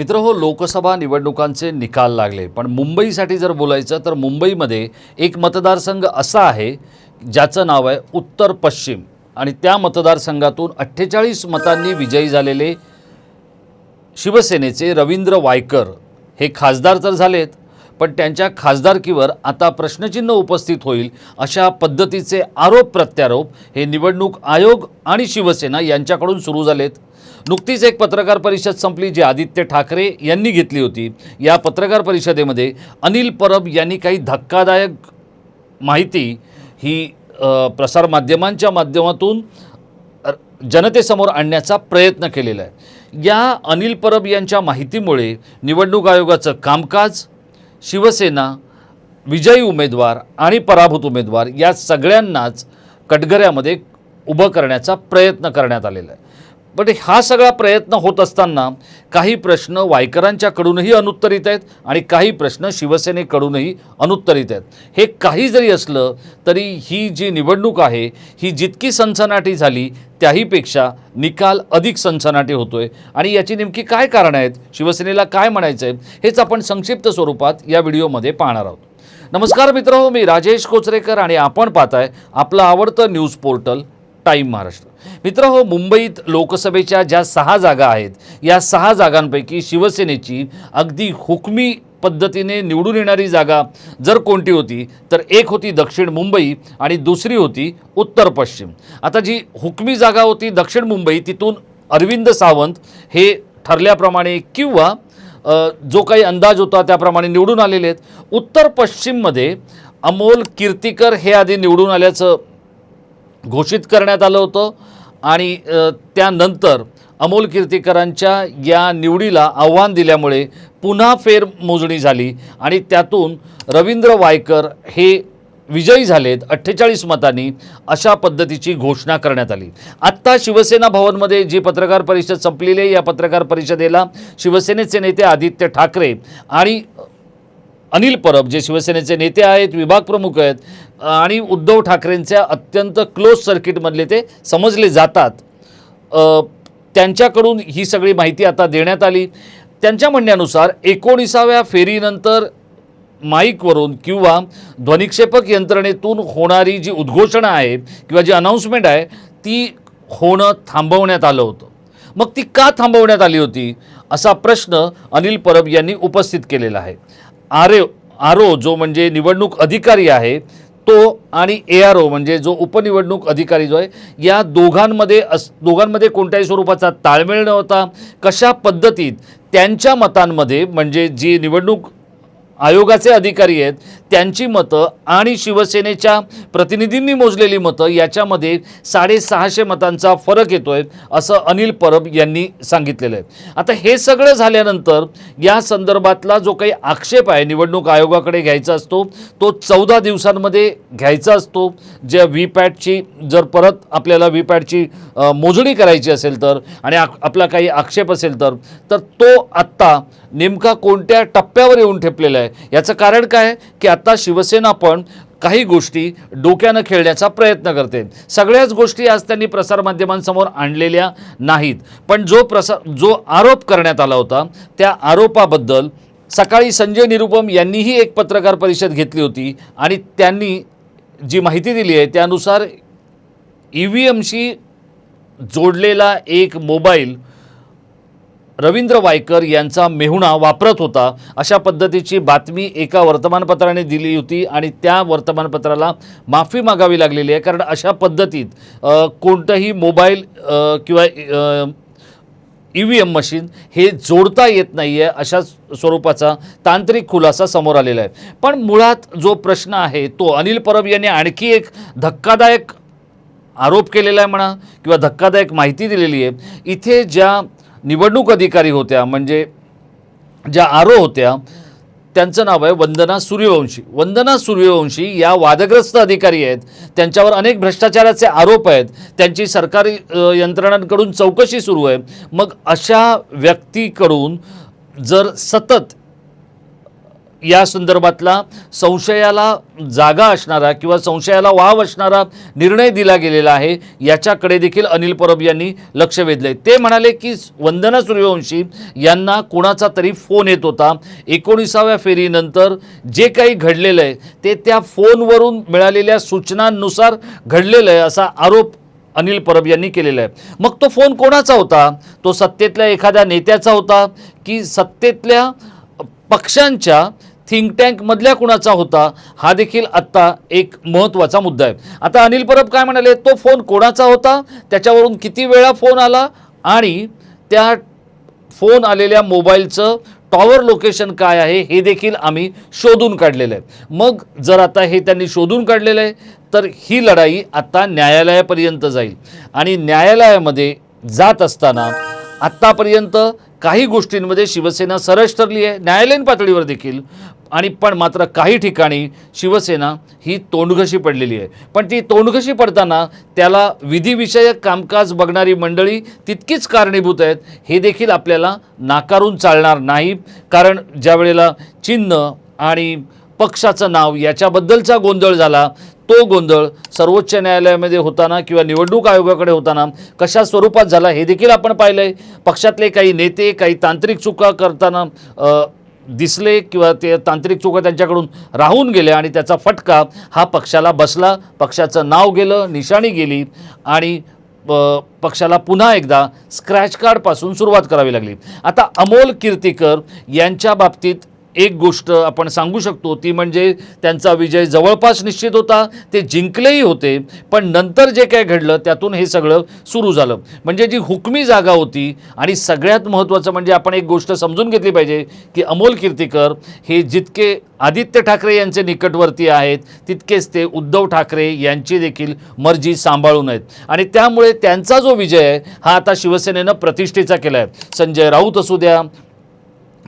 मित्र हो लोकसभा निवडणुकांचे निकाल लागले पण मुंबईसाठी जर बोलायचं तर मुंबईमध्ये एक मतदारसंघ असा आहे ज्याचं नाव आहे उत्तर पश्चिम. आणि त्या मतदारसंघातून अठ्ठेचाळीस मतांनी विजयी झालेले शिवसेनेचे रवींद्र वायकर हे खासदार तर झालेत पण त्यांच्या खासदारकीवर आता प्रश्नचिन्ह उपस्थित होईल अशा पद्धतीचे आरोप प्रत्यारोप हे निवडणूक आयोग आणि शिवसेना यांच्याकडून सुरू झालेत. नुकतीच एक पत्रकार परिषद संपली जी आदित्य ठाकरे यांनी घेतली होती. या पत्रकार परिषदेमध्ये अनिल परब यांनी काही धक्कादायक माहिती ही प्रसारमाध्यमांच्या माध्यमातून जनतेसमोर आणण्याचा प्रयत्न केलेला आहे. या अनिल परब यांच्या माहितीमुळे निवडणूक आयोगाचं कामकाज शिवसेना विजयी उमेदवार आणि पराभूत उमेदवार या सगळ्यांनाच कटगऱ्यामध्ये उभं करण्याचा प्रयत्न करण्यात आलेला आहे. बट हा सगळा प्रयत्न होत असताना काही प्रश्न वायकरांच्याकडूनही अनुत्तरित आहेत आणि काही प्रश्न शिवसेनेकडूनही अनुत्तरित आहेत. हे काही जरी असलं तरी ही जी निवडणूक आहे ही जितकी सनसनाटी झाली त्याहीपेक्षा निकाल अधिक सनसनाटी होतोय. आणि याची नेमकी काय कारणं आहेत? शिवसेनेला काय म्हणायचं आहे? हेच आपण संक्षिप्त स्वरूपात या व्हिडिओमध्ये पाहणार आहोत. नमस्कार मित्र हो मी राजेश कोचरेकर आणि आपण पाहताय आपलं आवडतं न्यूज पोर्टल टाईम महाराष्ट्र. मित्र हो मुंबईत लोकसभेच्या ज्या सहा जागा आहेत या सहा जागांपैकी शिवसेनेची अगदी हुकमी पद्धतीने निवडून येणारी जागा जर कोणती होती तर एक होती दक्षिण मुंबई आणि दुसरी होती उत्तर पश्चिम. आता जी हुकमी जागा होती दक्षिण मुंबई तिथून अरविंद सावंत हे ठरल्याप्रमाणे किंवा जो काही अंदाज होता त्याप्रमाणे निवडून आलेले आहेत. उत्तर पश्चिममध्ये अमोल कीर्तिकर हे आधी निवडून आल्याचं घोषित करण्यात आलं होतं. आणि त्यानंतर अमोल कीर्तीकरांच्या या निवडीला आव्हान दिल्यामुळे पुन्हा फेर मोजणी झाली. आणि त्यातून रवींद्र वायकर हे विजयी झालेत अठ्ठेचाळीस मतांनी अशा पद्धतीची घोषणा करण्यात आली. आत्ता शिवसेना भवनमध्ये जी पत्रकार परिषद संपलेली आहे या पत्रकार परिषदेला शिवसेनेचे नेते आदित्य ठाकरे आणि अनिल परब जे शिवसेनेचे नेते आहेत विभाग प्रमुख आहेत आणि उद्धव ठाकरेंच्या अत्यंत क्लोज सर्किटमधले ते समजले जातात. त्यांच्याकडून ही सगळी माहिती आता देण्यात आली. त्यांच्या म्हणण्यानुसार एकोणीसाव्या फेरीनंतर माईकवरून किंवा ध्वनिक्षेपक यंत्रणेतून होणारी जी उद्घोषणा आहे किंवा जी अनाऊन्समेंट आहे ती होणं थांबवण्यात आलं होतं. मग ती का थांबवण्यात आली होती? असा प्रश्न अनिल परब यांनी उपस्थित केलेला आहे. आर ए आर ओ जो म्हणजे निवडणूक अधिकारी आहे तो आणि ए आर ओ म्हणजे जो उपनिवडणूक अधिकारी जो आहे या दोघांमध्ये अस दोघांमध्ये कोणत्याही स्वरूपाचा ताळमेळ नव्हता कशा पद्धतीत त्यांच्या मतांमध्ये म्हणजे जी निवडणूक आयोगाचे अधिकारी आहेत. त्यांची मतं आणि शिवसेनेच्या प्रतिनिधींनी मोजलेली मतं याच्यामध्ये साडेसहाशे मतांचा फरक येतो आहे असं अनिल परब यांनी सांगितलेलं आहे. आता हे सगळं झाल्यानंतर या संदर्भातला जो काही आक्षेप आहे निवडणूक आयोगाकडे घ्यायचा असतो तो चौदा दिवसांमध्ये घ्यायचा असतो. ज्या व्ही पॅटची जर परत आपल्याला व्ही पॅटची मोजणी करायची असेल तर आणि आपला काही आक्षेप असेल तर तर तो आत्ता नेमका कोणत्या टप्प्यावर येऊन ठेपलेला आहे याचं कारण काय? की आता शिवसेना पण काही गोष्टी डोक्यानं खेळण्याचा प्रयत्न करते. सगळ्याच गोष्टी आज त्यांनी प्रसारमाध्यमांसमोर आणलेल्या नाहीत. पण जो प्रसार जो आरोप करण्यात आला होता त्या आरोपाबद्दल सकाळी संजय निरुपम यांनीही एक पत्रकार परिषद घेतली होती आणि त्यांनी जी माहिती दिली आहे त्यानुसार ई व्ही एमशी जोडलेला एक मोबाईल रवींद्र वायकर यांचा मेहुणा वापरत होता. अशा पद्धतीची बातमी एका वर्तमानपत्राने दिली होती आणि त्या वर्तमानपत्राला माफी मागावी लागलेली आहे. कारण अशा पद्धतीत कोणतंही मोबाईल किंवा ई व्ही एम मशीन हे जोडता येत नाही आहे अशा स्वरूपाचा तांत्रिक खुलासा समोर आलेला आहे. पण मुळात जो प्रश्न आहे तो अनिल परब यांनी आणखी एक धक्कादायक आरोप केलेला आहे म्हणा किंवा धक्कादायक माहिती दिलेली आहे. इथे ज्या निवडणूक अधिकारी होत्या म्हणजे ज्या आरो होत्या त्यांचं नाव आहे वंदना सूर्यवंशी. वंदना सूर्यवंशी या वादग्रस्त अधिकारी आहेत. त्यांच्यावर अनेक भ्रष्टाचाराचे आरोप आहेत. त्यांची सरकारी यंत्रणांकडून चौकशी सुरू आहे. मग अशा व्यक्तीकडून जर सतत या संदर्भातला संशयाला जागा असणारा किंवा संशयाला वाव असणारा निर्णय दिला गेलेला आहे याच्याकडे देखील अनिल परब यांनी लक्ष वेधले ते म्हणाले की वंदना सूर्यवंशी यांना कोणाचा तरी फोन येत होता. एकोणीसाव्या फेरीनंतर जे काही घडलेलं आहे ते त्या फोनवरून मिळालेल्या सूचनांनुसार घडलेलं आहे असा आरोप अनिल परब यांनी केलेला आहे. मग तो फोन कोणाचा होता? तो सत्तेतल्या एखाद्या नेत्याचा होता की सत्तेतल्या पक्षांच्या थिंक टँकमधल्या कुणाचा होता हा देखील आत्ता एक महत्त्वाचा मुद्दा आहे. आता अनिल परब काय म्हणाले तो फोन कोणाचा होता? त्याच्यावरून किती वेळा फोन आला? आणि त्या फोन आलेल्या मोबाईलचं टॉवर लोकेशन काय आहे हे देखील आम्ही शोधून काढलेलं आहे. मग जर आता हे त्यांनी शोधून काढलेलं आहे तर ही लढाई आता न्यायालयापर्यंत जाईल. आणि न्यायालयामध्ये जात असताना आत्तापर्यंत काही गोष्टींमध्ये शिवसेना सरस ठरली आहे. न्यायालयीन पातळीवर देखील. आणि पण मात्र काही ठिकाणी शिवसेना ही तोंडघशी पडलेली आहे. पण ती तोंडघशी पडताना त्याला विधिविषयक कामकाज बघणारी मंडळी तितकीच कारणीभूत आहेत. हे देखील आपल्याला नाकारून चालणार नाही. कारण ज्या वेळेला चिन्ह आणि पक्षाचं नाव याच्याबद्दलचा गोंधळ झाला तो गोंधळ सर्वोच्च न्यायालयामध्ये होताना किंवा निवडणूक आयोगाकडे होताना कशा स्वरूपात झाला हे देखील आपण पाहिलं आहे पक्षातले काही नेते काही तांत्रिक चुका करताना दिसले किंवा ते तांत्रिक चुका त्यांच्याकडून राहून गेल्या आणि त्याचा फटका हा पक्षाला बसला. पक्षाचं नाव गेलं निशाणी गेली आणि प- पक्षाला पुन्हा एकदा स्क्रॅच कार्डपासून सुरुवात करावी लागली. आता अमोल कीर्तीकर यांच्या बाबतीत एक गोष्ट आपण सांगू शकतो ती म्हणजे त्यांचा विजय जवळपास निश्चित होता ते जिंकलेही होते पण नंतर जे काय घडलं त्यातून हे सगळं सुरू झालं. म्हणजे जी हुकमी जागा होती आणि सगळ्यात महत्त्वाचं म्हणजे आपण एक गोष्ट समजून घेतली पाहिजे की अमोल कीर्तीकर हे जितके आदित्य ठाकरे यांचे निकटवर्ती आहेत तितकेच ते उद्धव ठाकरे यांची देखील मर्जी सांभाळून आहेत. आणि त्यामुळे त्यांचा जो विजय आहे हा आता शिवसेनेनं प्रतिष्ठेचा केला आहे संजय राऊत असू द्या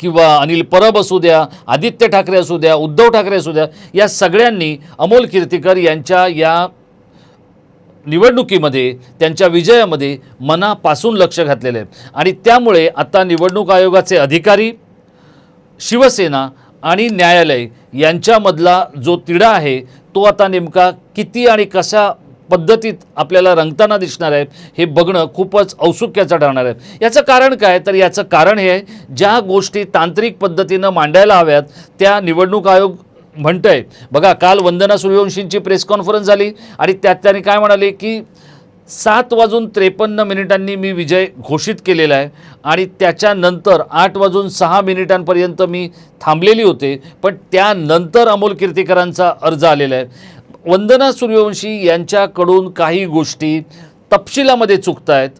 किंवा अनिल परब असू द्या आदित्य ठाकरे असू द्या उद्धव ठाकरे असू द्या या सगळ्यांनी अमोल कीर्तीकर यांच्या या निवडणुकीमध्ये त्यांच्या विजयामध्ये मनापासून लक्ष घातलेलं आहे. आणि त्यामुळे आता निवडणूक आयोगाचे अधिकारी शिवसेना आणि न्यायालय यांच्यामधला जो तिढा आहे तो आता नेमका किती आणि कशा पद्धतीत आपल्याला रंगताना दिसणार आहे हे बघणं खूपच औत्सुक्याचं ठरणार आहे. याचं कारण काय? तर याचं कारण हे आहे ज्या गोष्टी तांत्रिक पद्धतीनं मांडायला हव्यात त्या निवडणूक आयोग म्हणतंय. बघा काल वंदना सूर्यवंशींची प्रेस कॉन्फरन्स झाली आणि त्यात त्यांनी काय म्हणाले की सात वाजून त्रेपन्न मिनिटांनी मी विजय घोषित केलेला आहे आणि त्याच्यानंतर आठ वाजून सहा मिनिटांपर्यंत मी थांबलेली होते पण त्यानंतर अमोल कीर्तीकरांचा अर्ज आलेला आहे. वंदना सूर्यवंशी यांच्याकडून काही गोष्टी तपशिलामध्ये चुकत आहेत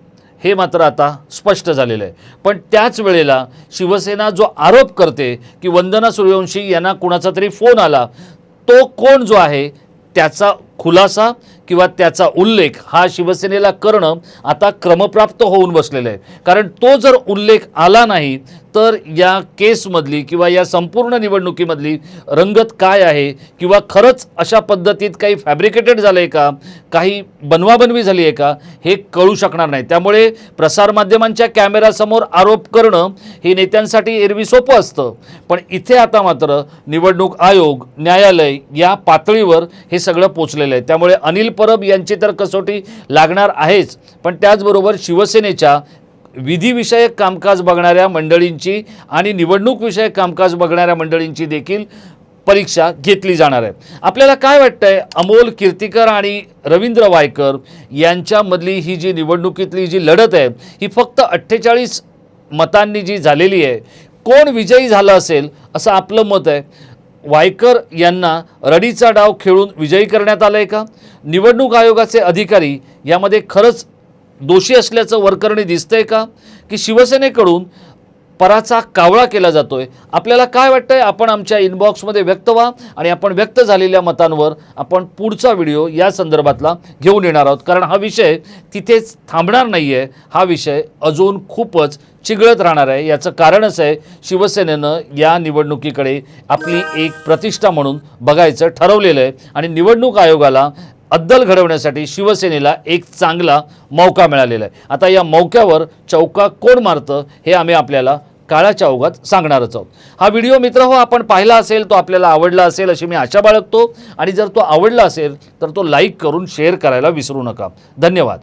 हे मात्र आता स्पष्ट झालेलं आहे. पण त्याच वेळेला शिवसेना जो आरोप करते की वंदना सूर्यवंशी यांना कुणाचा तरी फोन आला तो कोण जो आहे त्याचा खुलासा किंवा त्याचा उल्लेख हा शिवसेनेला करणं आता क्रमप्राप्त होऊन बसलेलं आहे. कारण तो जर उल्लेख आला नाही तर या केसमधली किंवा या संपूर्ण निवडणुकीमधली रंगत काय आहे? किंवा खरंच अशा पद्धतीत काही फॅब्रिकेटेड झालं आहे का? काही बनवाबनवी झाली आहे का? हे कळू शकणार नाही. त्यामुळे प्रसारमाध्यमांच्या कॅमेरासमोर आरोप करणं हे नेत्यांसाठी एरवी सोपं असतं. पण इथे आता मात्र निवडणूक आयोग न्यायालय या पातळीवर हे सगळं पोचलेलं आहे. त्यामुळे अनिल परब यांची तर कसोटी लागणार आहेच. पण त्याचबरोबर शिवसेनेच्या विधिविषयक कामकाज बघणाऱ्या मंडळींची आणि निवडणूकविषयक कामकाज बघणाऱ्या मंडळींची देखील परीक्षा घेतली जाणार आहे. आपल्याला काय वाटतं आहे अमोल कीर्तिकर आणि रवींद्र वायकर यांच्यामधली ही जी निवडणुकीतली जी लढत आहे ही फक्त अठ्ठेचाळीस मतांनी जी झालेली आहे कोण विजयी झालं असेल असं आपलं मत आहे. वायकर यांना रडीचा डाव खेळून विजयी करण्यात आलं आहे का? निवडणूक आयोगाचे अधिकारी यामध्ये खरंच दोषी असल्याचं वरकरणी दिसतंय का? की शिवसेनेकडून पराचा कावळा केला जातोय? आपल्याला काय वाटतंय? आपण आमच्या इनबॉक्समध्ये व्यक्त व्हा आणि आपण व्यक्त झालेल्या मतांवर आपण पुढचा व्हिडिओ या संदर्भातला घेऊन येणार आहोत. कारण हा विषय तिथेच थांबणार नाही आहे हा विषय अजून खूपच चिघळत राहणार आहे. याचं कारणच आहे शिवसेनेनं या निवडणुकीकडे आपली एक प्रतिष्ठा म्हणून बघायचं ठरवलेलं आहे. आणि निवडणूक आयोगाला अद्दल घडवण्यासाठी शिवसेनेला एक चांगला मौका मिळालेला आहे. आता या मौक्यावर चौका कोण मारतं हे आम्ही आपल्याला काळाच्या ओघात सांगणारच आहोत. हा व्हिडिओ मित्र हो आपण पाहिला असेल तो आपल्याला आवडला असेल अशी मी आशा बाळगतो. आणि जर तो आवडला असेल तर तो लाईक करून शेअर करायला विसरू नका. धन्यवाद.